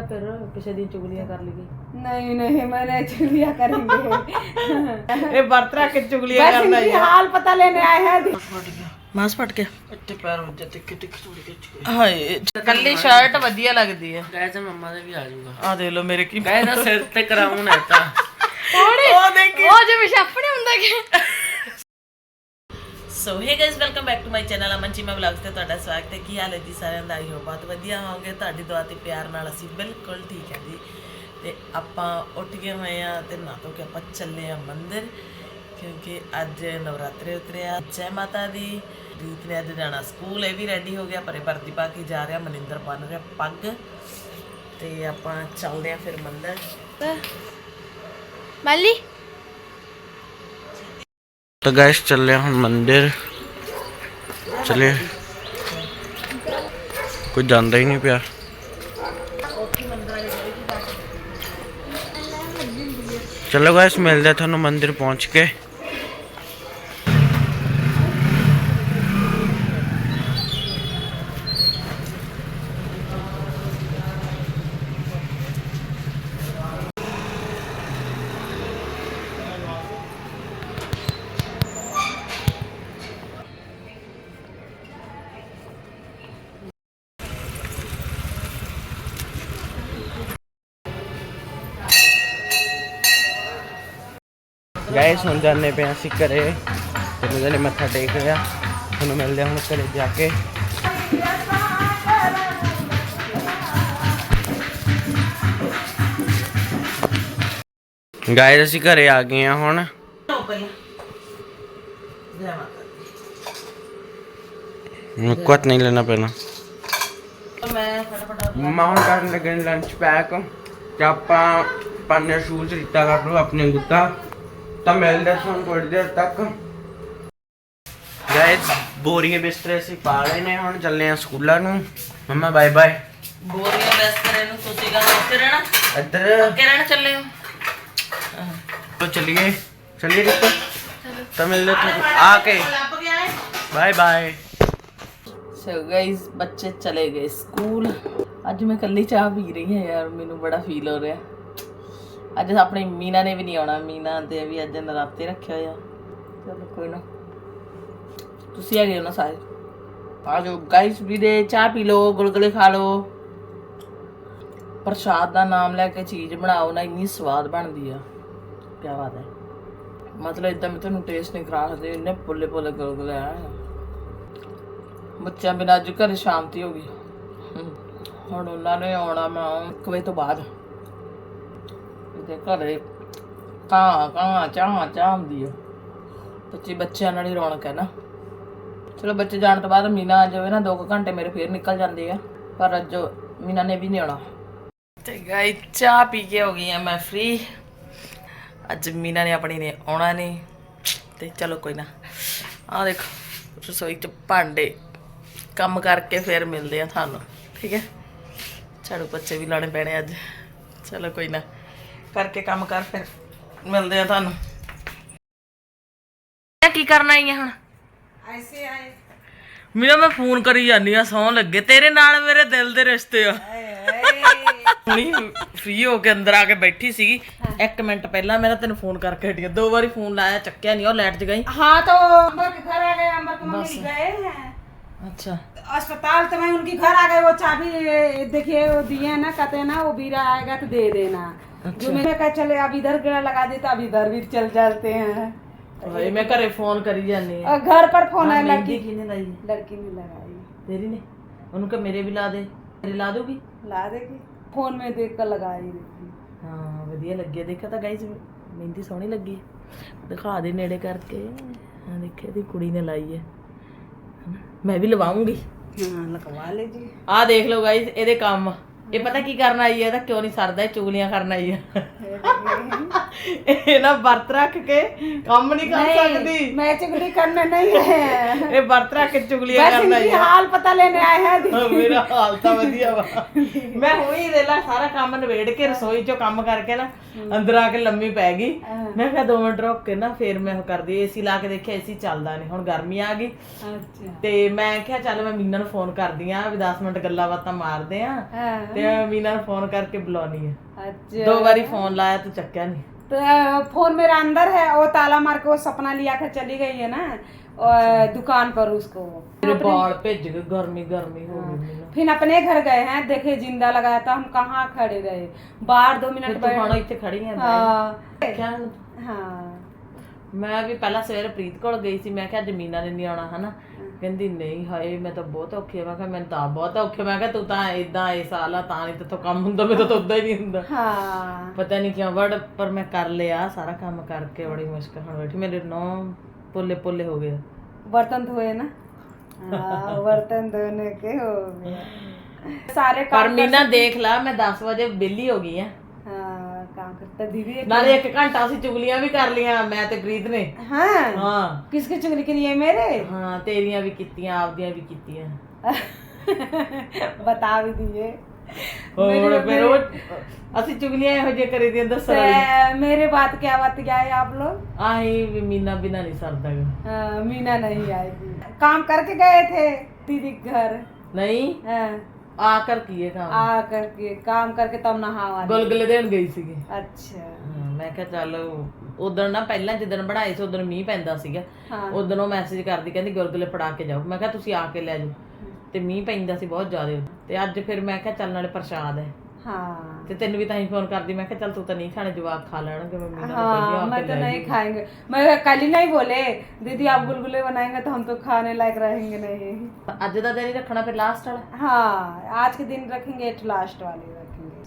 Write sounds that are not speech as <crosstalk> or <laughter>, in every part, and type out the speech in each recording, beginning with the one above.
ਜਾ ਫਿਰ ਕਿਸੇ ਦਿਨ ਚੁਗਲੀਆਂ ਕਰ ਲਈਏ नहीं नहीं मैंने चुगलिया करेंगे ਇਹ ਵਰਤ ਰੱਖ ਕੇ ਚੁਗਲੀਆਂ बस ਕਰਨਾ इनकी हाल पता लेने आए हैं ਮਾਸ ਫਟ ਗਿਆ ਇੱਥੇ ਪੈਰ ਵੱਜਾ ਤੇ ਕਿਤੇ ਥੋੜੀ ਖਿੱਚ ਹਾਏ ਕੱਲੀ ਸ਼ਰਟ ਵਧੀਆ ਲੱਗਦੀ ਹੈ ਗਾਇਸ ਮੰਮਾ ਦੇ ਵੀ ਆ ਜਾਊਗਾ ਆ ਦੇਖ ਲਓ ਮੇਰੇ ਕੀ ਗਾਇਸ ਦਾ ਸਿਰ ਤੇ ਕਰਾਉਣ ਹੈ ਤਾਂ ਉਹ ਦੇਖੀ ਉਹ ਜਿਵੇਂ ਛਾਪਣੇ ਹੁੰਦਾ ਕਿ So hey guys welcome back to my channel Aman ji vlogs ਤੇ ਤੁਹਾਡਾ ਸਵਾਗਤ ਹੈ। ਕੀ ਹਾਲ ਹੈ ਜੀ ਸਾਰਿਆਂ ਦਾ? ਆਈ ਹੋ ਬਹੁਤ ਵਧੀਆ ਹੋਵੋਗੇ। ਤੁਹਾਡੀ ਦੁਆ ਤੇ ਪਿਆਰ ਨਾਲ ਅਸੀਂ ਬਿਲਕੁਲ ਠੀਕ ਹੈ ਜੀ। ਤੇ ਆਪਾਂ ਉੱਠ ਗਏ ਹੋਏ ਆ ਤੇ ਨਾ ਤੋਂ ਕਿ ਆਪਾਂ ਚੱਲੇ ਆ ਮੰਦਿਰ, ਕਿਉਂਕਿ ਅੱਜ ਨਵਰਾਤਰੇ ਉਤਰਿਆ ਜੈ ਮਾਤਾ ਦੀ। ਰੀਤ ਨੇ ਅੱਜ ਜਾਣਾ ਸਕੂਲ, ਇਹ ਵੀ ਰੈਡੀ ਹੋ ਗਿਆ, ਪਰੇ ਵਰਦੀ ਪਾ ਕੇ ਜਾ ਰਿਹਾ, ਮਨਿੰਦਰ ਬਣ ਰਿਹਾ ਪੱਗ। ਤੇ ਆਪਾਂ ਚੱਲਦੇ ਆ ਫਿਰ ਮੰਦਿਰ। ਮੱਲੀ? तो गैस चल रहे हम मंदिर। चले कुछ जानता ही नहीं प्यार। चलो गैस मिलते थानू मंदिर पहुँच के। ਗਾਇਸ, ਹੁਣ ਜਾਣੇ ਪਏ ਅਸੀਂ ਘਰੇ। ਤੇ ਮੁੰਡੇ ਨੇ ਮੱਥਾ ਟੇਕ ਲਿਆ, ਤੁਹਾਨੂੰ ਮਿਲਦੇ ਹਾਂ ਹੁਣ ਘਰੇ ਜਾ ਕੇ। ਗਾਇਸ, ਅਸੀਂ ਘਰੇ ਆ ਗਏ ਹਾਂ ਹੁਣ। ਲਓ ਪਹਿਲਾਂ ਨਹੀਂ ਲੈਣਾ ਪੈਣਾ। ਮੈਂ ਫਟਾਫਟ ਮੰਮਾ ਹੁਣ ਕਰਨ ਲੱਗੇ ਲੰਚ ਪੈਕ ਤੇ ਆਪਾਂ ਪਾਣੇ ਸ਼ੂਜ਼ ਰੀਤਾ ਕਰ ਲਓ ਆਪਣੇ ਗੁੱਤਾ ਤਾਂ ਮਿਲਦੇ ਹਾਂ ਥੋੜੀ ਦੇਰ ਤੱਕ ਗਾਇਸ ਬੋਰੀਆਂ ਬਿਸਤਰੇ ਅਸੀਂ ਪਾ ਲਏ ਨੇ ਹੁਣ ਚੱਲੇ ਆ ਸਕੂਲਾਂ ਨੂੰ ਮੰਮਾ ਬਾਏ ਬਾਏ ਬੋਰੀਆਂ ਬਿਸਤਰੇ ਨੂੰ ਤੁਸੀਂ ਗੱਲ ਉੱਤੇ ਰਹਿਣਾ ਇੱਧਰ ਅੱਗੇ ਰਹਿਣਾ ਚੱਲੇ ਹੋ तो चलिए चलिए रिक्ता तो मिलते हैं आके बाय बाय ਸੋ ਗਾਇਸ ਬੱਚੇ ਚਲੇ ਗਏ ਸਕੂਲ ਅੱਜ ਮੈਂ ਇਕੱਲੀ ਚਾਹ ਪੀ ਰਹੀ ਹਾਂ ਯਾਰ ਮੈਨੂੰ ਬੜਾ ਫੀਲ ਹੋ ਰਿਹਾ ਅੱਜ ਆਪਣੀ ਮੀਨਾ ਨੇ ਵੀ ਨਹੀਂ ਆਉਣਾ। ਮੀਨਾ ਦੇ ਵੀ ਅੱਜ ਨਰਾਤੇ ਰੱਖਿਆ ਹੋਇਆ। ਚਲੋ ਕੋਈ ਨਾ। ਤੁਸੀਂ ਆ ਗਏ ਹੋ ਨਾ ਸਾਰੇ? ਆ ਜਾਓ। ਗਾਇਸ ਵੀਰੇ ਚਾਹ ਪੀ ਲਓ, ਗੁਲਗੁਲੇ ਖਾ ਲਓ। ਪ੍ਰਸ਼ਾਦ ਦਾ ਨਾਮ ਲੈ ਕੇ ਚੀਜ਼ ਬਣਾਓ, ਨਾ ਇੰਨੀ ਸਵਾਦ ਬਣਦੀ ਆ। ਕੀ ਬਾਤ ਹੈ। ਮਤਲਬ ਇਦਾਂ ਮੈਂ ਤੁਹਾਨੂੰ ਟੇਸਟ ਨਹੀਂ ਕਰਾ ਸਕਦੇ, ਇੰਨੇ ਪੁੱਲੇ ਪੁੱਲੇ ਗੁਲਗੁਲੇ ਆ। ਬੱਚਿਆਂ ਬਿਨਾਂ ਅੱਜ ਘਰ ਸ਼ਾਂਤੀ ਹੋ ਗਈ। ਹੁਣ ਉਹਨਾਂ ਨੇ ਆਉਣਾ ਮੈਂ ਇੱਕ ਵਜੇ ਤੋਂ ਬਾਅਦ। ਤੇ ਘਰੇ ਕਾਂ ਕਾਂ ਚਾਹ ਚਾਹ ਹੁੰਦੀ ਆ। ਬੱਚੇ, ਬੱਚਿਆਂ ਨਾਲ ਹੀ ਰੌਣਕ ਹੈ ਨਾ। ਚਲੋ ਬੱਚੇ ਜਾਣ ਤੋਂ ਬਾਅਦ ਮੀਨਾ ਆ ਜਾਵੇ ਨਾ 2 ਘੰਟੇ ਮੇਰੇ ਫੇਰ ਨਿਕਲ ਜਾਂਦੇ ਆ। ਪਰ ਅੱਜ ਮੀਨਾ ਨੇ ਵੀ ਨਹੀਂ ਆਉਣਾ। ਤੇ ਗਾਈ ਚਾਹ ਪੀ ਕੇ ਹੋ ਗਈ ਆ ਮੈਂ ਫ੍ਰੀ ਅੱਜ ਮੀਨਾ ਨੇ ਆਪਣੀ ਨੇ ਆਉਣਾ ਨਹੀਂ ਤੇ ਚਲੋ ਕੋਈ ਨਾ। ਆ ਦੇਖੋ, ਰਸੋਈ ਚ ਭਾਂਡੇ ਕੰਮ ਕਰਕੇ ਫਿਰ ਮਿਲਦੇ ਆ ਤੁਹਾਨੂੰ। ਠੀਕ ਹੈ? ਝਾੜੂ ਪੋਚੇ ਵੀ ਲਾਣੇ ਪੈਣੇ ਅੱਜ। ਚਲੋ ਕੋਈ ਨਾ। ਕਰਕੇ ਕੰਮ ਕਰ ਫਿਰ ਮਿਲਦੇ ਆ ਤੁਹਾਨੂੰ ਇਹ ਕੀ ਕਰਨਾ ਆਈ ਹੈ ਹੁਣ ऐसे आए ਮੀਨਾ ਮੈਂ ਫੋਨ ਕਰੀ ਜਾਂਦੀ ਆ ਸੌਂ ਲੱਗੇ ਤੇਰੇ ਨਾਲ ਮੇਰੇ ਦਿਲ ਦੇ ਰਿਸ਼ਤੇ ਆ ਹੁਣੀ ਫ੍ਰੀ ਹੋ ਕੇ ਅੰਦਰ ਆ ਕੇ ਬੈਠੀ ਸੀਗੀ ਇੱਕ ਮਿੰਟ ਪਹਿਲਾਂ ਮੈਂ ਨਾ ਤੈਨੂੰ ਫੋਨ ਕਰਕੇ ਹਟੀ ਆ। ਦੋ ਵਾਰੀ ਫੋਨ ਲਾਇਆ ਚੱਕਿਆ ਨਹੀਂ ਉਹ ਲਾਈਟ ਚ ਗਈ हाँ तो अम्बर के घर आ गए अम्बर के मम्मी गए हैं ਅੱਛਾ अस्पताल तो मैं उनकी घर आ गए वो चाबी देखिए वो दिए हैं ना कहते हैं ना वो बीरा आएगा तो दे देना जो मैंने कहा चले अब इधर गेड़ा लगा देता अब इधर भी चल जाते हैं ਭਾਈ ਮੈਂ ਘਰੇ ਫੋਨ ਕਰੀ ਜਾਂਦੀ ਆ और घर पर फोन है ਮਹਿੰਦੀ लड़की ਕਿਹਨੇ ਲਾਈ ਹੈ? लड़की ने लगाई ਤੇਰੀ ਨੇ ਉਹਨੂੰ ਕਿ ਮੇਰੇ ਵੀ ਲਾ ਦੇ ਤੇਰੇ ਲਾ ਦੂਗੀ ला देगी फोन में देख कर लगाई देखी ਹਾਂ ਵਧੀਆ ਲੱਗਿਆ ਦੇਖਿਆ ਤਾਂ ਗਾਈਸ ਮਹਿੰਦੀ ਸੋਹਣੀ ਲੱਗੀ ਦਿਖਾ ਦੇ ਨੇੜੇ ਕਰਕੇ ਹਾਂ ਦੇਖਿਆ ਦੀ ਕੁੜੀ ਨੇ ਲਾਈ ਹੈ ਹਨਾ? ਮੈਂ ਵੀ ਲਵਾਉਂਗੀ हाँ लगवा लीजिए ਆਹ ਦੇਖ ਲਓ ਗਾਈਸ ਇਹਦੇ ਕੰਮ ਇਹ ਪਤਾ ਕੀ ਕਰਨ ਆਈ ਹੈ ਇਹਦਾ ਕਿਉਂ ਨਹੀਂ ਸਰਦਾ ਇਹ ਚੁਗਲੀਆਂ ਕਰਨ ਆਈ ਹੈ ਇਹ ਨਾ ਵਰਤ ਰੱਖ ਕੇ ਕੰਮ ਨਹੀਂ ਕਰ ਸਕਦੀ मैं चुगली करने नहीं है ਇਹ ਵਰਤ ਰੱਖ ਕੇ ਚੁਗਲੀਆਂ बस ਕਰਦਾ इनकी ਹੈ हाल पता लेने आए हैं ਹਾਂ, ਮੇਰਾ ਹਾਲ ਤਾਂ ਵਧੀਆ ਵਾ <laughs> ਮੈਂ ਹੋਈ ਦੇ ਲਾ ਸਾਰਾ ਕੰਮ ਨਵੇੜ ਕੇ ਰਸੋਈ ਚੋਂ ਕੰਮ ਕਰਕੇ ਨਾ ਅੰਦਰ ਆ ਕੇ ਲੰਮੀ ਪੈ ਗਈ ਮੈਂ ਕਿਹਾ ਦੋ ਮਿੰਟ ਰੁਕ ਕੇ ਨਾ ਫੇਰ ਮੈਂ ਉਹ ਕਰਦੀ ਏਸੀ ਲਾ ਕੇ ਦੇਖਿਆ ਏਸੀ ਚੱਲਦਾ ਨਹੀਂ ਹੁਣ ਗਰਮੀ ਆ ਗਈ अच्छा ਤੇ ਮੈਂ ਕਿਹਾ ਚੱਲ ਮੈਂ ਮੀਨਾ ਨੂੰ ਫੋਨ ਕਰਦੀ ਆ ਵੀ 10 ਮਿੰਟ ਗੱਲਾਂ ਬਾਤਾਂ ਮਾਰਦੇ ਆ हाँ, ਤੇ ਮੈਂ ਮੀਨਾ ਨੂੰ ਫੋਨ ਕਰਕੇ ਬੁਲਾਉਣੀ ਆ अच्छा ਦੋ ਵਾਰੀ ਫੋਨ ਲਾਇਆ ਤੂੰ ਚੱਕਿਆ ਨਹੀਂ तो फोन मेरा अंदर है वो ताला मार के वो सपना लिया कर चली गई है ना और दुकान पर उसको ਮੇਰੇ ਬਾਲ ਭਿੱਜ ਗਏ ਗਰਮੀ ਗਰਮੀ ਹੋ ਗਈ ਮੈਨੂੰ फिर अपने घर गए हैं देखे जिंदा लगाया था हम कहाँ खड़े रहे बाहर दो मिनट ਤੂੰ ਹੁਣ ਇੱਥੇ ਖੜੀ ਆ हाँ ਕਿਆ ਹੁਣ? हाँ ਮੈਂ ਵੀ ਪਹਿਲਾਂ ਸਵੇਰੇ ਪ੍ਰੀਤ ਕੋਲ ਗਈ ਸੀ ਮੈਂ ਕਿਹਾ ਜਮੀਨਾ ਨੇ ਨਹੀਂ ਆਉਣਾ ਹਨਾ ਕਹਿੰਦੀ ਨਹੀਂ ਹਾਏ ਮੈਂ ਤਾਂ ਬਹੁਤ ਔਖੀ ਆ ਮੈਂ ਕਿਹਾ ਮੈਂ ਤਾਂ ਬਹੁਤ ਔਖੀ ਆ। ਮੈਂ ਕਿਹਾ ਤੂੰ ਤਾਂ ਇਦਾਂ ਇਹ ਸਾਲ ਆ ਤਾਂ ਨਹੀਂ ਤੇ ਕੰਮ ਹੁੰਦਾ ਮੈਨੂੰ ਤਾਂ ਉਦਾਂ ਹੀ ਨਹੀਂ ਹੁੰਦਾ हाँ ਪਤਾ ਨਹੀਂ ਕਿਉਂ ਵੜ ਪਰ ਮੈਂ ਕਰ ਲਿਆ ਸਾਰਾ ਕੰਮ ਕਰਕੇ ਬੜੀ ਮੁਸ਼ਕਲ ਹੁਣ ਬੈਠੀ ਮੇਰੇ ਨੌ ਪੋਲੇ ਪੋਲੇ ਹੋ ਗਏ बर्तन धोए ना हाँ बर्तन धोने के हो गए सारे ਪਰ काम ਮੀਨਾ ਦੇਖ ਲਾ ਮੈਂ 10 ਵਜੇ ਵਿਹਲੀ ਹੋ ਗਈ ਆ हाँ काम करता दीदी एक- ਨਾਲੇ ਇੱਕ ਘੰਟਾ ਅਸੀਂ ਚੁਗਲੀਆਂ ਵੀ ਕਰ ਲੀਆਂ ਮੈਂ ਤੇ ਪ੍ਰੀਤ ਨੇ हाँ ਹਾਂ किसके चुगली के लिए मेरे ਹਾਂ ਤੇਰੀਆਂ ਵੀ ਕੀਤੀਆਂ ਆਪਦੀਆਂ ਵੀ ਕੀਤੀਆਂ बता भी दिए ਹੋਰ ਫਿਰ ਉਹ ਅਸੀਂ ਚੁਗਲੀਆਂ ਇਹੋ ਜਿਹੀਆਂ ਕਰੀ ਦੀਆਂ ਦੱਸਣ ਵਾਲੀ ते मेरे बात क्या बात क्या है आप लोग ਆਹੀ ਵੀ ਮੀਨਾ ਬਿਨਾ नहीं ਸਰਦਾ ਗਾ। हाँ, मीना नहीं आएगी काम करके गए थे दीदी के घर ਨਹੀਂ हाँ, ਆ ਕਰ ਕੀਏ ਕੰਮ आ करके काम करके तब नहावा ਗੁਲਗੁਲੇ ਦੇਣ ਗਈ ਸੀਗੀ अच्छा ਹਾਂ, ਮੈਂ ਕਿਹਾ ਚੱਲ ਉਦੋਂ ਨਾ ਪਹਿਲਾਂ ਜਿੱਦਣ ਬਣਾਏ ਸੀ ਉਦੋਂ ਮੀਂਹ ਪੈਂਦਾ ਸੀਗਾ ਹਾਂ। ਉਦੋਂ ਉਹ ਮੈਸੇਜ ਕਰਦੀ ਕਹਿੰਦੀ ਗੁਲਗੁਲੇ ਫੜਾ ਕੇ ਜਾਓ ਮੈਂ ਕਿਹਾ ਤੁਸੀਂ ਆ ਕੇ ਲੈ ਜਾਓ ਤੇ ਮੀਂਹ ਪੈਂਦਾ ਸੀ ਬਹੁਤ ਜ਼ਿਆਦਾ ਤੇ ਅੱਜ ਫਿਰ ਮੈਂ ਕਿਹਾ ਚੱਲ ਨਾਲੇ ਪ੍ਰਸ਼ਾਦ ਹੈ हाँ ਤੇ ਤੈਨੂੰ ਵੀ ਤਾਂ ਹੀ ਫੋਨ ਕਰਦੀ ਮੈਂ ਕਿਹਾ ਚੱਲ ਤੂੰ ਤਾਂ ਨਹੀਂ ਖਾਣੇ ਜਵਾਕ ਖਾ ਲੈਣਗੇ ਮੈਂ ਮੀਨਾ ਨੂੰ हाँ ਕਹਿੰਦੀ मैं ਆ तो ਕੇ ਲੈ नहीं खाएंगे मैं कल ही नहीं बोले दीदी आप गुलगुले बनाएंगे तो हम तो खाने लायक रहेंगे नहीं ਜਾਓ। ਅੱਜ ਦਾ ਦਿਨ ਹੀ ਰੱਖਣਾ ਫਿਰ ਲਾਸਟ ਵਾਲਾ हाँ आज के दिन रखेंगे तो लास्ट वाले रखेंगे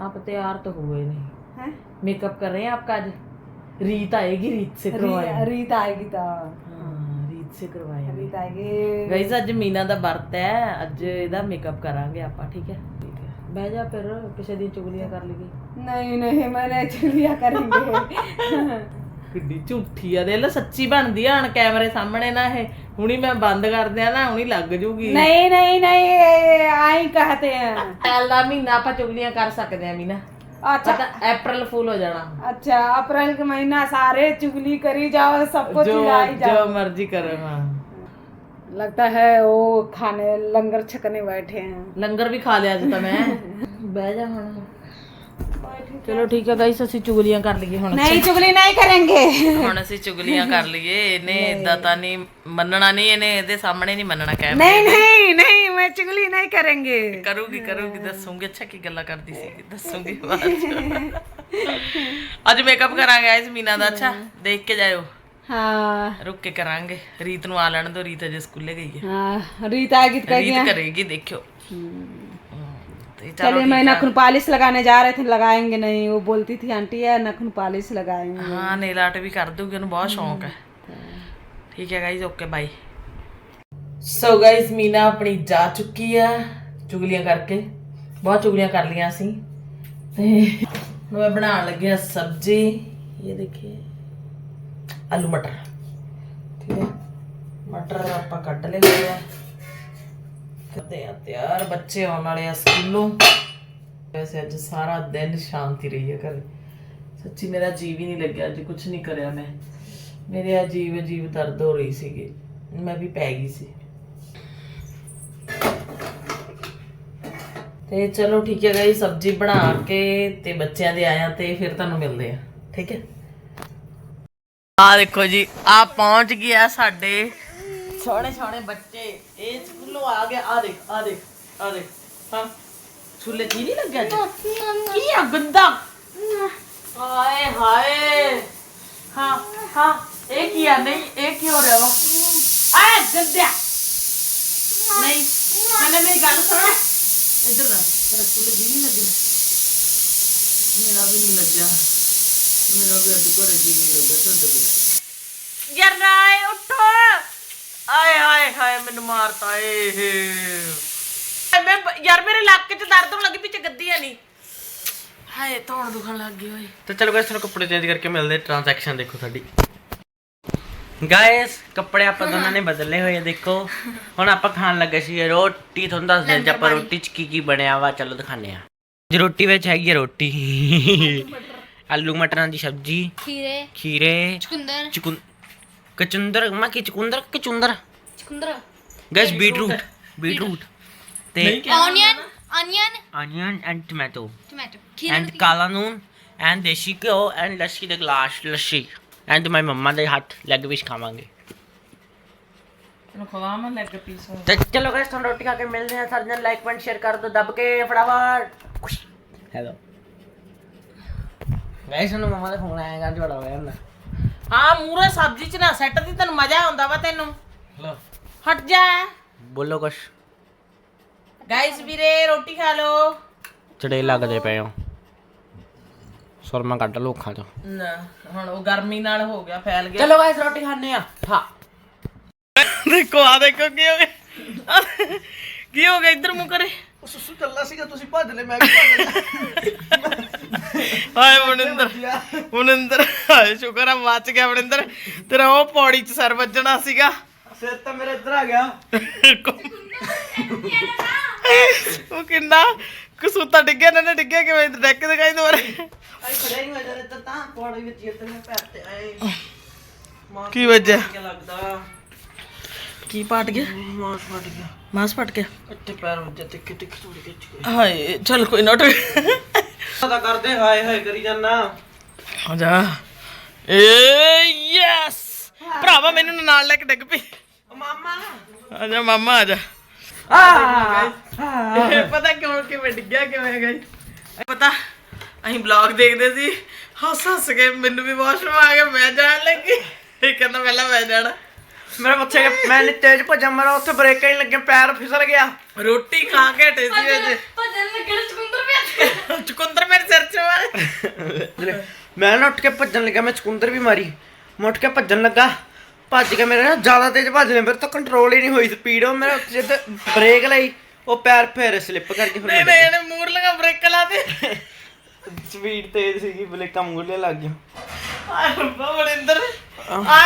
आप तैयार तो हुए नहीं हैं मेकअप कर रहे हैं आपका आज रीत आएगी रीत से करवाएंगे री- रीत आएगी तो हाँ रीत से करवाएंगे रीत आएगी ਗਾਇਸ ਅੱਜ ਮੀਨਾ ਦਾ ਬਰਥ ਹੈ ਅੱਜ ਇਹਦਾ ਮੇਕਅਪ ਕਰਾਂਗੇ ਆਪਾਂ ਠੀਕ ਹੈ ਠੀਕ ਹੈ ਬਹਿ ਜਾ ਫਿਰ ਕਿਸੇ ਦੀ ਚੁਗਲੀਆਂ ਕਰ ਲਈਏ नहीं नहीं मैंने चुगलिया करेंगे ਕਿੱਡੀ ਝੂਠੀ ਆ ਦੇ ਲੈ ਸੱਚੀ ਬਣਦੀ ਆ ਹਣ ਕੈਮਰੇ ਸਾਹਮਣੇ ਨਾ ਇਹ ਹੁਣੀ ਮੈਂ ਬੰਦ ਕਰ ਦਿਆਂ ਨਾ ਹੁਣੀ ਲੱਗ ਜੂਗੀ नहीं नहीं नहीं आई कहते हैं ਸਾਲ ਦਾ ਮਹੀਨਾ ਆਪਾਂ ਚੁਗਲੀਆਂ ਕਰ ਸਕਦੇ ਆ ਮੀਨਾ अच्छा ਪਤਾ ਅਪ੍ਰੈਲ ਫੂਲ ਹੋ ਜਾਣਾ अच्छा अप्रैल के महीना सारे चुगली करी जाओ सबको ਜੋ चिढ़ाई जाओ ਜੋ ਮਰਜ਼ੀ ਕਰੋ ਹਾਂ लगता है वो खाने लंगर छकने बैठे हैं ਲੰਗਰ ਵੀ ਖਾ ਲਿਆ ਅੱਜ ਤਾਂ ਮੈਂ <laughs> ਬਹਿ ਜਾ ਹੁਣ ਚਲੋ ਠੀਕ ਹੈ ਗਾਇਸ ਅਸੀਂ ਚੁਗਲੀਆਂ ਕਰ ਲਈਏ ਹੁਣ नहीं चुगली नहीं करेंगे ਹੁਣ ਅਸੀਂ ਚੁਗਲੀਆਂ ਕਰ ਲਈਏ ਇਹਨੇ ਇਦਾਂ ਤਾਂ ਨਹੀਂ ਮੰਨਣਾ ਨਹੀਂ ਇਹਨੇ ਇਹਦੇ ਸਾਹਮਣੇ ਨਹੀਂ ਮੰਨਣਾ ਕਹਿ नहीं नहीं नहीं मैं चुगली नहीं करेंगे ਕਰੂਗੀ ਕਰੂਗੀ ਦੱਸੂਗੀ ਅੱਛਾ ਕੀ ਗੱਲਾਂ ਕਰਦੀ ਸੀ ਦੱਸੂਗੀ ਬਾਅਦ ਚ ਅੱਜ ਮੇਕਅਪ ਕਰਾਂਗੇ ਆਇਸ ਮੀਨਾ ਦਾ ਅੱਛਾ ਦੇਖ ਕੇ ਜਾਇਓ हाँ ਰੁੱਕ ਕੇ ਕਰਾਂਗੇ ਰੀਤ ਨੂੰ ਆ ਲੈਣ ਦੋ ਰੀਤ ਅਜੇ ਸਕੂਲੇ ਗਈ ਹੈ हाँ रीत आएगी तो कहेगी ਰੀਤ ਕਰੇਗੀ ਦੇਖਿਓ ਹਮ, ਤੇ ਚਲੋ चलिए मैं नखुन पॉलिश लगाने जा रहे थे लगाएंगे नहीं वो बोलती थी आंटी है नखुन पॉलिश लगाएंगे ਹਾਂ ਨੇਲ ਆਰਟ ਵੀ ਕਰ ਦੂਗੀ ਉਹਨੂੰ ਬਹੁਤ ਸ਼ੌਂਕ ਹੈ ਠੀਕ ਹੈ guys okay bye so guys Meena ਆਪਣੀ ਜਾ ਚੁੱਕੀ ਆ ਚੁਗਲੀਆਂ ਕਰਕੇ ਬਹੁਤ ਚੁਗਲੀਆਂ ਕਰ ਲੀਆਂ ਅਸੀਂ ਤੇ ਹੁਣ ਮੈਂ ਬਣਾਉਣ ਲੱਗੀ ਆ ਸਬਜ਼ੀ ਇਹ ਦੇਖੀਏ ਆਲੂ ਮਟਰ। ਠੀਕ ਹੈ। ਮਟਰ ਆਪਾਂ ਕੱਟ ਲਏ ਆ। ਕਰਦੇ ਆ ਤਿਆਰ। ਬੱਚੇ ਆਉਣ ਵਾਲੇ ਆ ਸਕੂਲੋਂ। ਵੈਸੇ ਅੱਜ ਸਾਰਾ ਦਿਨ ਸ਼ਾਂਤੀ ਰਹੀ ਹੈ ਘਰੇ। ਸੱਚੀ ਮੇਰਾ ਜੀਵ ਹੀ ਨਹੀਂ ਲੱਗਿਆ, ਅੱਜ ਕੁਝ ਨਹੀਂ ਕਰਿਆ ਮੈਂ। ਮੇਰੇ ਅਜੀਬ ਅਜੀਬ ਦਰਦ ਹੋ ਰਹੀ ਸੀਗੀ। ਮੈਂ ਵੀ ਪੈ ਗਈ ਸੀ। ਤੇ ਚਲੋ ਠੀਕ ਹੈ ਗਾਈ ਸਬਜ਼ੀ ਬਣਾ ਕੇ ਤੇ ਬੱਚਿਆਂ ਦੇ ਆਇਆ ਤੇ ਫਿਰ ਤੁਹਾਨੂੰ ਮਿਲਦੇ ਆ। ਠੀਕ ਹੈ। ਆ ਦੇਖੋ ਜੀ ਆ ਪਹੁੰਚ ਗਿਆ ਸਾਡੇ ਸੋਹਣੇ ਸੋਹਣੇ ਬੱਚੇ ਇਹ ਸਕੂਲੋਂ ਆ ਗਿਆ ਆ ਦੇਖ ਆ ਦੇਖ ਆ ਦੇਖ ਹਾਂ ਛੁੱਲੇ ਜੀ ਨਹੀਂ ਲੱਗਿਆ ਜੀ ਕੀ ਆ ਗੰਦਾ ਹਾਏ ਹਾਏ ਹਾਂ ਹਾਂ ਇਹ ਕੀ ਆ ਨਹੀਂ ਇਹ ਕੀ ਹੋ ਰਿਹਾ ਵਾ ਆ ਗੰਦਿਆ ਨਹੀਂ ਮੈਨੇ ਮੇਰੀ ਗੱਲ ਸੁਣ ਇੱਧਰ ਦਾ ਤੇਰਾ ਸਕੂਲ ਜੀ ਨਹੀਂ ਲੱਗਿਆ ਮੇਰਾ ਵੀ ਨਹੀਂ ਲੱਗਿਆ ਮੇਰਾ ਵੀ ਅੱਜ ਘਰੇ ਜੀ ਨਹੀਂ ਲੱਗਿਆ ਛੱਡ ਗਿਆ। ਯਾਰ ਰਾਏ ਉੱਠੋ। ਆਏ ਹਾਏ ਹਾਏ ਮੈਨੂੰ ਮਾਰਤਾ ਏ ਮੈਂ ਯਾਰ ਮੇਰੇ ਲੱਕ 'ਚ ਦਰਦ ਹੋਣ ਲੱਗੀ ਪਿੱਛੇ ਗੱਦੀ ਆ ਨਹੀਂ ਹਾਏ ਧੌਣ ਦੁਖਣ ਲੱਗ ਗਈ ਓਏ। ਤੇ ਚਲੋ ਗਾਇਸ ਤੁਹਾਨੂੰ ਕੱਪੜੇ ਚੇਂਜ ਕਰਕੇ ਮਿਲਦੇ ਟ੍ਰਾਂਜੈਕਸ਼ਨ ਦੇਖੋ ਸਾਡੀ। ਗਾਇਸ ਕੱਪੜੇ ਆਪਾਂ ਦੋਨਾਂ ਨੇ ਬਦਲੇ ਹੋਏ ਆ ਦੇਖੋ। ਹੁਣ ਆਪਾਂ ਖਾਣ ਲੱਗੇ ਸੀ ਰੋਟੀ ਤੁਹਾਨੂੰ ਦੱਸ ਦਿਆਂ ਆਪਾਂ ਰੋਟੀ ਚ ਕੀ ਕੀ ਬਣਿਆ ਵਾ ਚਲੋ ਦਿਖਾਣੇ ਆ ਜੀ ਰੋਟੀ ਵਿੱਚ ਹੈਗੀ ਆ ਰੋਟੀ। ਆਲੂ ਮਟਰਾਂ ਦੀ ਸਬਜ਼ੀ। ਖੀਰੇ। ਖੀਰੇ। ਚੁਕੰਦਰ। ਚੁਕੁੰ ਕਚੁੰਦਰ ਮਾ ਕੀ ਚੁਕੁੰਦਰ? ਕਚੁੰਦਰ। ਚੁਕੰਦਰ। ਗਾਇਸ ਬੀਟਰੂਟ ਬੀਟਰੂਟ ਤੇ onion onion and tomato tomato ਖੀਰੇ and ਕਾਲਾ ਨੂਨ and ਦੇਸ਼ੀ ਘਿਓ and ਲੱਸੀ ਦੇ ਗਲਾਸ ਲੱਸੀ। And my ਮੰਮਾ ਦੇ ਹੱਥ ਲੈਗ ਵਿੱਚ ਖਾਵਾਂਗੇ। ਤੈਨੂੰ ਖਵਾਵਾਂ ਲੱਗ ਪੀਸ ਤੇ ਚਲੋ ਗਾਇਸ ਤੁਹਾਨੂੰ ਰੋਟੀ ਖਾ ਕੇ ਮਿਲਦੇ ਹਾਂ। ਸਾਰੇ ਜਣ ਲਾਈਕ ਪੁਆਇੰਟ ਸ਼ੇਅਰ ਕਰ ਦਿਓ। ਦੱਬ ਕੇ ਫਟਾਫਟ ਹੈਲੋ ਗਾਇਸ ਨੂੰ ਮੰਮਾ ਦਾ ਫੋਨ ਆਇਆ ਗਾਂਜ ਬੜਾ ਹੋਇਆ ਹੁੰਦਾ। ਹਾਂ ਮੂਰੇ ਸਬਜ਼ੀ ਚ ਨਾ ਸੈੱਟ ਦੀ ਤੈਨੂੰ ਮਜ਼ਾ ਆਉਂਦਾ ਵਾ ਤੈਨੂੰ। ਲੋ। ਹਟ ਜਾ। ਬੋਲੋ ਕੁਛ। ਗਾਇਸ ਵੀਰੇ ਰੋਟੀ ਖਾ ਲੋ ਚੜੇ ਲੱਗਦੇ ਪਏ ਹੋ। ਸੁਰਮਾ ਕੱਢ ਲੋ ਅੱਖਾਂ ਚੋਂ। ਨਾ ਹੁਣ ਉਹ ਗਰਮੀ ਨਾਲ ਹੋ ਗਿਆ ਫੈਲ ਗਿਆ। ਚਲੋ ਗਾਇਸ ਰੋਟੀ ਖਾਣੇ ਆ ਹਾਂ ਦੇਖੋ ਆ ਦੇਖੋ ਕੀ ਹੋ ਗਿਆ। ਕੀ ਹੋ ਗਿਆ ਇੱਧਰ ਮੂੰਹ ਕਰੇ। ਸੁਸੂ ਚੱਲਦਾ ਸੀਗਾ ਤੁਸੀਂ ਭੱਜ ਲੈ ਮੈਂ ਵੀ ਭੱਜ ਹਾਏ ਮਨਿੰਦਰ ਮਨਿੰਦਰ ਹਾਏ ਸ਼ੁਕਰ ਆ ਬਚ ਗਿਆ ਮਨਿੰਦਰ। ਤੇਰਾ ਉਹ ਪੌੜੀ ਚ ਸਰ ਵੱਜਣਾ ਸੀਗਾ। ਸਿਰ ਤਾਂ ਮੇਰਾ ਇੱਧਰ ਆ ਗਿਆ। ਉਹ ਕਿੰਨਾ ਕਸੂਤਾ ਡਿੱਗਿਆ ਨਾ ਡਿੱਗਿਆ ਕਿਵੇਂ? ਡੈਕ ਦਿਖਾਈ ਦੋ ਆਈ ਖੜਿਆ ਹੀ ਹੋ ਜਾ ਇੱਧਰ ਤਾਂ ਪੌੜੀ ਵਿੱਚ ਇੱਧਰ ਮੈਂ ਪੈਰ ਤੇ ਆਏ। ਕੀ ਵੱਜਿਆ? ਕੀ ਲੱਗਦਾ। ਕੀ ਪਾਟ ਗਿਆ? ਮਾਸ ਫਟ ਗਿਆ। ਮਾਸ ਪਟ ਗਿਆ। ਇੱਥੇ ਪੈਰ ਵੱਜਾ ਟਿੱਕ ਟਿੱਕ ਥੋੜੀ ਖਿੱਚ ਕੇ ਹਾਏ ਚਲ ਕੋਈ ਨਾ ਪਤਾ ਕਰਦੇ ਹਾਏ ਹਾਏ ਕਰੀ ਜਾਨਾ। ਆ ਜਾ। ਏ ਯੈਸ। ਭਰਾਵਾ ਮੈਨੂੰ ਨਾਲ ਲੈ ਕੇ ਡਿੱਗ ਪਈ। ਮਾਮਾ ਆ ਜਾ ਮਾਮਾ ਆ ਜਾ। ਆ। ਇਹ ਪਤਾ ਕਿਉਂ ਕਿਵੇਂ ਡਿੱਗਿਆ ਕਿਵੇਂ ਗਈ ਪਤਾ ਅਸੀਂ ਬਲੌਗ ਦੇਖਦੇ ਸੀ। ਹੱਸ ਹੱਸ ਕੇ ਮੈਨੂੰ ਵੀ ਵਾਸ਼ਰੂਮ ਆ ਗਿਆ ਮੈਂ ਜਾਣ ਲੱਗੀ। ਇਹ ਕਹਿੰਦਾ ਪਹਿਲਾਂ ਮੈਂ ਜਾਣਾ। ਮੇਰਾ ਬੱਚੇ ਮੈਂ ਨੀ ਤੇਜ਼ ਭੱਜਾਂ ਮੇਰਾ ਉੱਥੇ ਬ੍ਰੇਕਾਂ ਹੀ ਲੱਗੇ ਪੈਰ ਫਿਸਲ ਗਿਆ। ਰੋਟੀ ਖਾ ਕੇ ਹਟੇ ਸੀ ਅਜੇ। ਭਜਨ ਲੱਗਣ ਚੁਕੰਦਰ ਪਿਆ ਚੁਕੰਦਰ ਮੇਰੇ ਸਿਰ 'ਚ ਮਾਰੇ ਮੈਂ ਨਾ ਉੱਠ ਕੇ ਭੱਜਣ ਲੱਗਾ ਮੈਂ ਚਕੁੰਦਰ ਵੀ ਮਾਰੀ। ਮੈਂ ਉੱਠ ਕੇ ਭੱਜਣ ਲੱਗਾ ਭੱਜ ਕੇ ਮੇਰੇ ਨਾ ਜ਼ਿਆਦਾ ਤੇਜ਼ ਭੱਜ ਲਿਆ ਮੇਰੇ ਤੋਂ ਕੰਟਰੋਲ ਹੀ ਨਹੀਂ ਹੋਈ ਸਪੀਡ ਉਹ ਮੇਰਾ ਜਦ ਬ੍ਰੇਕ ਲਈ ਉਹ ਪੈਰ ਫੇਰ ਸਲਿੱਪ ਕਰਕੇ ਫਿਰ ਨਹੀਂ ਨਹੀਂ ਇਹਨੇ ਮੂਰ ਲਗਾ ਬ੍ਰੇਕ ਲਾ ਦੇ ਸਪੀਡ ਤੇਜ਼ ਸੀਗੀ ਬ੍ਰੇਕਾਂ ਮੁੰਗਲੇ ਲੱਗ ਗਿਆ ਆਏ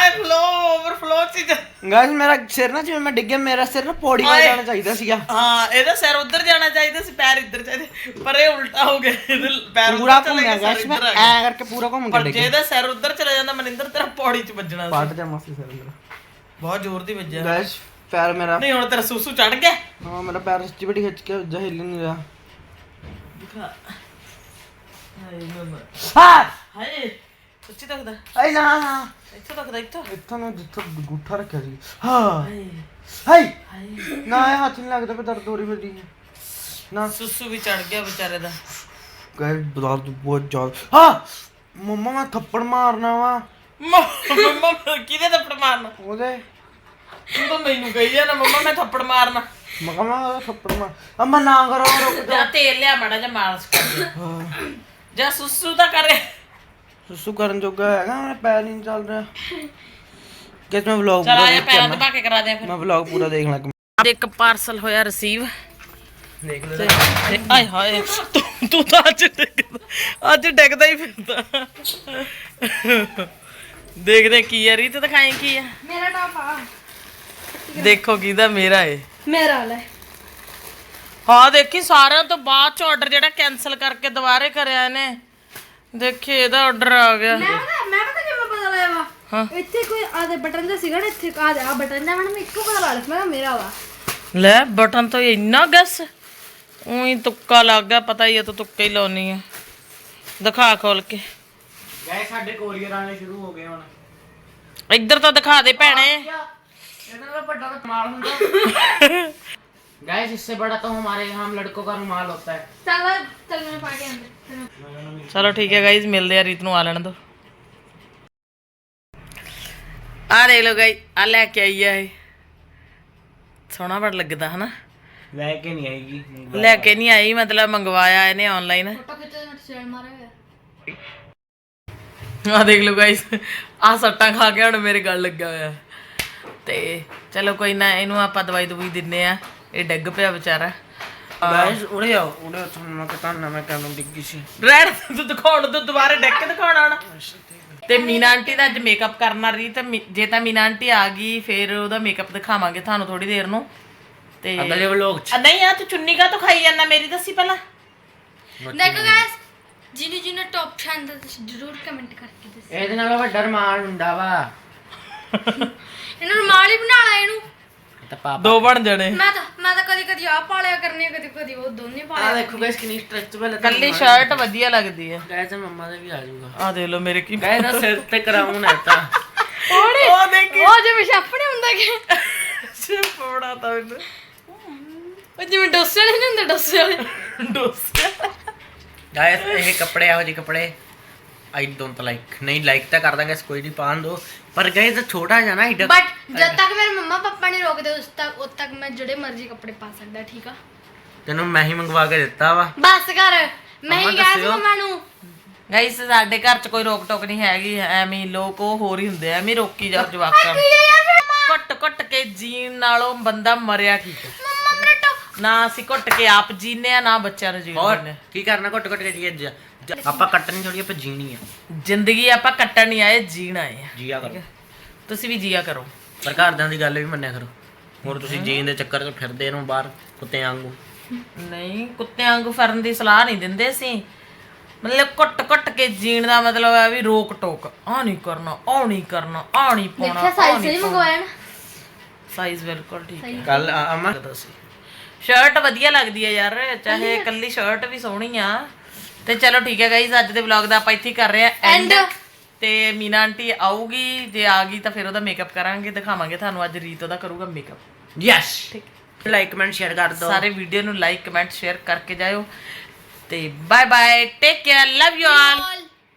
ਫਲੋ ਓਵਰਫਲੋ ਚ ਗਾਇਸ ਮੇਰਾ ਸਿਰ ਨਾ ਜਿਵੇਂ ਮੈਂ ਡਿੱਗਿਆ ਮੇਰਾ ਸਿਰ ਨਾ ਪੌੜੀ ਵੱਲ। ਜਾਣਾ ਚਾਹੀਦਾ ਸੀਗਾ। ਹਾਂ ਇਹਦਾ ਸਿਰ ਉੱਧਰ ਜਾਣਾ ਚਾਹੀਦਾ ਸੀ ਪੈਰ ਇੱਧਰ ਚਾਹੀਦੇ। ਪਰ ਇਹ ਉਲਟਾ ਹੋ ਗਿਆ ਇਹਦੇ ਪੈਰ ਪੂਰਾ ਘੁੰਮਿਆ ਗਏ, ਗਾਇਸ ਮੈਂ ਗਿਆ। ਐ ਕਰਕੇ ਪੂਰਾ ਘੁੰਮ ਕੇ ਪਰ ਜੇ ਇਹਦਾ ਸਿਰ ਉੱਧਰ ਚਲਾ ਜਾਂਦਾ ਮਨਿੰਦਰ ਤੇਰਾ ਪੌੜੀ 'ਚ ਵੱਜਣਾ ਸੀ। ਪੱਟ ਜਾ ਮਾਸੀ ਸਿਰ ਮੇਰਾ ਬਹੁਤ ਜ਼ੋਰ ਦੀ ਵੱਜਿਆ। ਗਾਇਸ ਪੈਰ ਮੇਰਾ ਨਹੀਂ ਹੁਣ ਤੇਰਾ ਸੂਸੂ ਚੜ ਗਿਆ। ਹਾਂ ਮੇਰਾ ਪੈਰ ਸੱਚੀ ਬੜੀ ਖਿੱਚ ਕੇ ਜਾ ਹਿੱਲ ਨਹੀਂ ਰਿਹਾ। ਦਿਖਾ। ਹਾਏ ਮਮਾ ਹਾਂ ਹਾਏ। ਸੱਚੀ ਤੱਕਦਾ। ਆਈ ਨਾ ਨਾ। ਇੱਥੋਂ ਤੱਕਦਾ ਇੱਥੋਂ। ਇੱਥੋਂ ਨੂੰ ਜਿੱਥੋਂ ਗੁੱਠਾ ਰੱਖਿਆ ਸੀ। ਹਾਂ। ਹਾਏ। ਹਾਈ ਹਾਏ। ਨਾ ਇਹ ਹੱਥ ਨਹੀਂ ਲੱਗਦਾ ਪਈ ਦਰਦ ਹੋ ਰਹੀ ਹੈ ਨਾ। ਸੂਸੂ ਵੀ ਚੜ ਗਿਆ ਵਿਚਾਰੇ ਦਾ। ਗਾਇਸ ਦਰਦ ਬਹੁਤ ਜ਼ਿਆਦਾ। ਹਾਂ। ਮੰਮਾ ਮੈਂ ਥੱਪੜ ਮਾਰਨਾ ਵਾ। ਮੰਮਾ ਕਿਹਦੇ ਥੱਪੜ ਮਾਰਨਾ? ਉਹਦੇ। ਤੂੰ ਤਾਂ ਮੈਨੂੰ ਕਹੀ ਜਾਣਾ ਮੰਮਾ ਮੈਂ ਥੱਪੜ ਮਾਰਨਾ। ਮਗਾ ਮੈਂ ਉਹਦਾ ਥੱਪੜ ਮਾਰ। ਅੰਮਾ ਨਾ ਕਰੋ ਰੁਕ ਜਾ। ਜਾ ਤੇਲ ਲਿਆ ਮਾੜਾ ਜਿਹਾ ਮਾਲਸ਼ ਕਰ ਦੇ। ਜਾ ਸੁਸੂ ਤਾਂ ਕਰੇ। ਸੁਸੂ ਕਰਨ ਜੋਗਾ ਹੈਗਾ ਮੇਰਾ ਪੈਰ ਨਹੀਂ ਚੱਲ ਰਿਹਾ। ਕਿਸ ਮੈਂ ਵਲੌਗ ਚਲ ਆ ਜਾ ਦੇਖ ਪੈਰਾਂ ਕੇ ਤੇ ਪਾ ਕੇ ਕਰਾ ਦੇ ਫਿਰ। ਮੈਂ ਵਲੌਗ ਪੂਰਾ ਦੇਖ ਇੱਕ ਪਾਰਸਲ ਹੋਇਆ ਰਿਸੀਵ ਦੇਖ ਲੈ ਤੇ ਆਏ ਹਾਏ ਤੂੰ ਤੂੰ ਤਾਂ ਅੱਜ ਡਿੱਗਦਾ ਅੱਜ ਡਿੱਗਦਾ ਹੀ ਫਿਰਦਾ। ਦੇਖਦੇ ਕੀ ਆ ਰੀਤ ਦਿਖਾਈ ਕੀ ਆ? ਮੇਰਾ ਟਾਪ ਆ। ਦੇਖੋ ਕਿਹਦਾ ਮੇਰਾ ਏ। ਮੇਰਾ ਲੈ। ਹਾਂ ਦੇਖੀ ਸਾਰਿਆਂ ਤੋਂ ਬਾਅਦ ਚ ਆਰਡਰ ਜਿਹੜਾ ਕੈਨਸਲ ਕਰਕੇ ਦੁਬਾਰੇ ਕਰਿਆ ਇਹਨੇ। ਦੇਖੀ ਇਹਦਾ ਆਰਡਰ ਆ ਗਿਆ। ਮੈਂ ਪਤਾ ਮੈਂ ਪਤਾ ਕਿਵੇਂ ਪਤਾ ਲਾਇਆ ਵਾ? ਹਾਂ। ਇੱਥੇ ਕੋਈ ਆਦੇ ਬਟਨ ਦਾ ਸੀਗਾ ਨਾ ਇੱਥੇ ਆ ਦੇ ਬਟਨ ਦਾ ਮੈਡਮ ਇੱਕੋ ਪਤਾ ਲਾ ਲਿਆ ਮੇਰਾ ਵਾ। ਲੈ ਬਟਨ ਤੋਂ ਇੰਨਾ ਗੈਸ ਉਹੀ ਤੁੱਕਾ ਲੱਗ ਗਿਆ ਪਤਾ ਹੀ ਹੈ ਤੂੰ ਤੁੱਕਾ ਹੀ ਲਾਉਣੀ ਹੈ ਦਿਖਾ ਖੋਲ ਕੇ। ਗਏ ਸਾਡੇ ਕੋਰੀਅਰ ਆਣੇ ਸ਼ੁਰੂ ਹੋ ਗਏ ਹੁਣ। ਇੱਧਰ ਤਾਂ ਦਿਖਾ ਦੇ ਭੈਣੇ। ਇਹਨਾਂ ਦਾ ਵੱਡਾ ਤਾਂ ਕਮਾਲ ਹੁੰਦਾ। <laughs> गैस इससे बड़ा तो हमारे यहाँ हम लड़कों का रुमाल होता है ਚੱਲ ਚੱਲ ਮੈਨੂੰ ਪਾ ਕੇ ਅੰਦਰ ਚਲੋ ਠੀਕ ਹੈ ਗਾਈਜ਼ ਮਿਲਦੇ ਆ ਰੀਤ ਨੂੰ ਆ ਲੈਣ ਦੋ ਆ ਦੇਖ ਲਓ ਗਾਈ ਆ ਲੈ ਕੇ ਆਈ ਆ ਇਹ ਸੋਹਣਾ ਬੜ ਲੱਗਦਾ ਹਨਾ लेके नहीं आएगी ਲੈ ਕੇ ਨਹੀਂ ਆਈ ਮਤਲਬ ਮੰਗਵਾਇਆ ਇਹਨੇ ਆਨਲਾਈਨ ਫੋਟੋ ਖਿੱਚੋ ਮੈਂ ਸ਼ੇਅਰ ਮਾਰਿਆ ਹੋਇਆ ਆ ਦੇਖ ਲਓ ਗਾਈਸ ਆ ਸੱਟਾਂ ਖਾ ਕੇ ਹੁਣ ਮੇਰੇ ਗਲ ਲੱਗਾ ਹੋਇਆ ਤੇ ਚਲੋ ਕੋਈ ਨਾ ਇਹਨੂੰ ਆਪਾਂ ਦਵਾਈ ਦਵਾਈ ਦਿੰਨੇ ਆ ਇਹ ਡਿੱਗ ਪਿਆ ਵਿਚਾਰਾ। ਗਾਇਸ ਉਰੇ ਆਓ ਉਰੇ ਤੁਹਾਨੂੰ ਮੈਂ ਕਹਤਾ ਨਾ ਮੈਂ ਕੈਮਰਾ ਡਿੱਗੀ ਸੀ। ਰੈਡ ਤੂੰ ਦਿਖਾਉਣ ਤੋਂ ਦੁਬਾਰਾ ਡੈਕ ਕੇ ਦਿਖਾਉਣਾ ਆਣਾ ਤੇ ਮੀਨਾ ਆਂਟੀ ਦਾ ਅੱਜ ਮੇਕਅਪ ਕਰਨਾ ਰਹੀ ਤੇ ਮੀ- ਜੇ ਤਾਂ ਮੀਨਾ ਆਂਟੀ ਆ ਗਈ ਫਿਰ ਉਹਦਾ ਮੇਕਅਪ ਦਿਖਾਵਾਂਗੇ ਤੁਹਾਨੂੰ ਥੋੜੀ ਦੇਰ ਨੂੰ। ਤੇ ਅਗਲੇ ਵਲੋਗ ਚ। ਆ, ਨਹੀਂ ਆ ਤੂੰ ਚੁੰਨੀ ਕਾ ਤੋਂ ਖਾਈ ਜਾਂਦਾ ਮੇਰੀ ਦੱਸੀ ਪਹਿਲਾਂ। ਦੇਖੋ ਗਾਇਸ ਜਿਹਨੂੰ ਜਿਹਨੂੰ ਟੌਪ ਪਸੰਦ ਤੁਸੀਂ ਜ਼ਰੂਰ ਕਮੈਂਟ ਕਰਕੇ ਦੱਸੋ ਇਹਦੇ ਨਾਲ ਵੱਡਾ ਰਮਾਨ ਹੁੰਦਾ ਵਾ। ਇਹਨਾਂ ਨੂੰ ਮਾਲ ਹੀ ਬਣਾ ਲਾ ਇਹਨੂੰ। ਇਹ ਤਾਂ ਪਾਪਾ ਦੋ ਬਣ ਜਾਣੇ। ਮੈਂ ਤਾਂ ਮੈਂ ਤਾਂ ਕਦੀ ਕਦੀ ਆ ਪਾਲਿਆ ਕਰਨੀ ਆ, ਕਦੀ ਕਦੀ ਉਹ ਦੋਨੇ ਆ ਪਾਲਿਆ ਦੇਖੋ ਗਾਇਸ ਕਿੰਨੀ ਸਟ੍ਰੈਚੇਬਲ ਹੈ ਕੱਲੀ ਸ਼ਰਟ ਵਧੀਆ ਲੱਗਦੀ ਹੈ ਗਾਇਸ ਮੰਮਾ ਦਾ ਵੀ ਆ ਜਾਊਗਾ। ਆ ਦੇਖ ਲਓ ਮੇਰੇ ਕੀ ਗਾਇਸ ਦਾ ਸਿਰ ਤੇ ਕਰਾਉਣ ਹੈ ਤਾਂ। ਉਹ ਦੇਖੀ। ਉਹ ਜਿਵੇਂ ਛਾਪਣੇ ਹੁੰਦਾ ਕਿ। ਸਿਰਫ ਬੜਾ ਤਾਂ ਮੈਨੂੰ। ਉਹ ਜਿਵੇਂ ਡੋਸੇ ਵਾਲੇ ਨਹੀਂ ਹੁੰਦੇ ਡੋਸੇ ਵਾਲੇ। ਡੋਸੇ। ਗਾਇਸ ਇਹ ਕੱਪੜੇ ਇਹੋ ਜਿਹੇ ਕੱਪੜੇ ਆਈ ਡੋਨਟ ਲਾਈਕ ਨਹੀਂ ਲਾਈਕ ਤਾਂ ਕਰ ਦਾਂਗੇ ਕੋਈ ਨਹੀਂ ਪਾਣ ਦੋ। ਪਰ ਗਾਇਸ ਛੋਟਾ ਜਿਹਾ ਨਾ ਇੱਡਾ ਬਟ ਜਦ ਤੱਕ ਮੇਰੇ ਮੰਮਾ ਪਾਪਾ ਨਹੀਂ ਰੋਕਦੇ ਉਸ ਤੱਕ ਉਦ ਤੱਕ ਮੈਂ ਜਿਹੜੇ ਮਰਜ਼ੀ ਕੱਪੜੇ ਪਾ ਸਕਦਾ ਠੀਕ ਆ? ਤੈਨੂੰ ਮੈਂ ਹੀ ਮੰਗਵਾ ਕੇ ਦਿੱਤਾ ਵਾ। ਬਸ ਕਰ। ਮੈਂ ਹੀ ਮੰਮਾ ਕਿਹਾ ਸੀ ਦੱਸਿਓ। ਮੰਮਾ ਨੂੰ। ਗਾਈਸ ਸਾਡੇ ਘਰ 'ਚ ਕੋਈ ਰੋਕ ਟੋਕ ਨਹੀਂ ਹੈਗੀ। ਐਵੇਂ ਹੀ ਲੋਕ ਉਹ ਹੋਰ ਹੀ ਹੁੰਦੇ ਆ। ਐਵੇਂ ਹੀ ਰੋਕੀ ਜਾ ਜਵਾਕਾਂ ਨੂੰ। ਕੀ ਘੁੱਟ ਘੁੱਟ ਕੇ ਜੀਣ ਨਾਲੋਂ ਬੰਦਾ ਮਰਿਆ ਮੰਮਾ ਮੇਰੇ ਟੋ ਨਾ ਅਸੀਂ ਘੁੱਟ ਕੇ ਆਪ ਜੀਨੇ ਆ ਨਾ ਬੱਚਿਆਂ ਨੂੰ ਜੀਣ ਹੋਰ ਦਿੰਦੇ। ਕੀ ਕਰਨਾ ਘੁੱਟ ਘੁੱਟ ਕੇ ਜੀ ਅੱਜ ਆਪਾਂ ਕੱਟਣੀ ਥੋੜੀ ਆਪਾਂ ਜੀਣੀ ਆ। ਜ਼ਿੰਦਗੀ ਆਪਾਂ ਕੱਟਣ ਨਹੀਂ ਆਏ ਜੀਣ ਆਏ ਆ। ਜੀਆ ਕਰੋ। ਤੁਸੀਂ ਵੀ ਜੀਆ ਕਰੋ। ਪਰ ਘਰਦਿਆਂ ਦੀ ਗੱਲ ਵੀ ਮੰਨਿਆ ਕਰੋ। ਹੋਰ ਤੁਸੀਂ ਜੀਣ ਦੇ ਚੱਕਰ 'ਚ ਫਿਰਦੇ ਰਹੋ ਬਾਹਰ ਕੁੱਤੇ ਵਾਂਗੂ। ਨਹੀਂ ਕੁੱਤਿਆਂ ਵਾਂਗੂ ਫਰਨ ਦੀ ਸਲਾਹ ਨਹੀਂ ਦਿੰਦੇ ਸੀ ਮਤਲਬ ਘੁੱਟ ਘੁੱਟ ਕੇ ਜੀਣ ਦਾ ਮਤਲਬ ਹੈ ਵੀ ਰੋਕ ਟੋਕ। ਆ ਨਹੀਂ ਕਰਨਾ ਆ ਨਹੀਂ ਕਰਨਾ ਆ ਨਹੀਂ ਪਾਉਣਾ ਦੇਖਿਆ ਸਾਈਜ਼ ਸਹੀ ਮੰਗਵਾਇਆ ਨਾ। ਸਾਈਜ਼ ਬਿਲਕੁਲ ਠੀਕ ਹੈ। ਕੱਲ ਅਮਾ। ਸ਼ਰਟ ਵਧੀਆ ਲੱਗਦੀ ਹੈ ਯਾਰ ਚਾਹੇ ਇਕੱਲੀ ਸ਼ਰਟ ਵੀ ਸੋਹਣੀ ਆ। ਤੇ ਚਲੋ ਠੀਕ ਹੈ ਗਾਈਜ਼ ਅੱਜ ਦੇ ਵਲੌਗ ਦਾ ਆਪਾਂ ਇੱਥੇ ਹੀ ਕਰ ਰਹੇ ਆ ਐਂਡ. ਤੇ ਮੀਨਾ ਆਂਟੀ ਆਊਗੀ ਜੇ ਆ ਗਈ ਤਾਂ ਫਿਰ ਉਹਦਾ ਮੇਕਅਪ ਕਰਾਂਗੇ ਦਿਖਾਵਾਂਗੇ ਤੁਹਾਨੂੰ ਅੱਜ ਰੀਤ ਉਹਦਾ ਕਰੂਗਾ makeup yes like comment share ਕਰ ਦਿਓ। ਸਾਰੇ ਵੀਡੀਓ ਨੂੰ ਲਾਈਕ ਕਮੈਂਟ ਸ਼ੇਅਰ ਕਰਕੇ ਜਾਇਓ। ਤੇ bye bye take care love you all.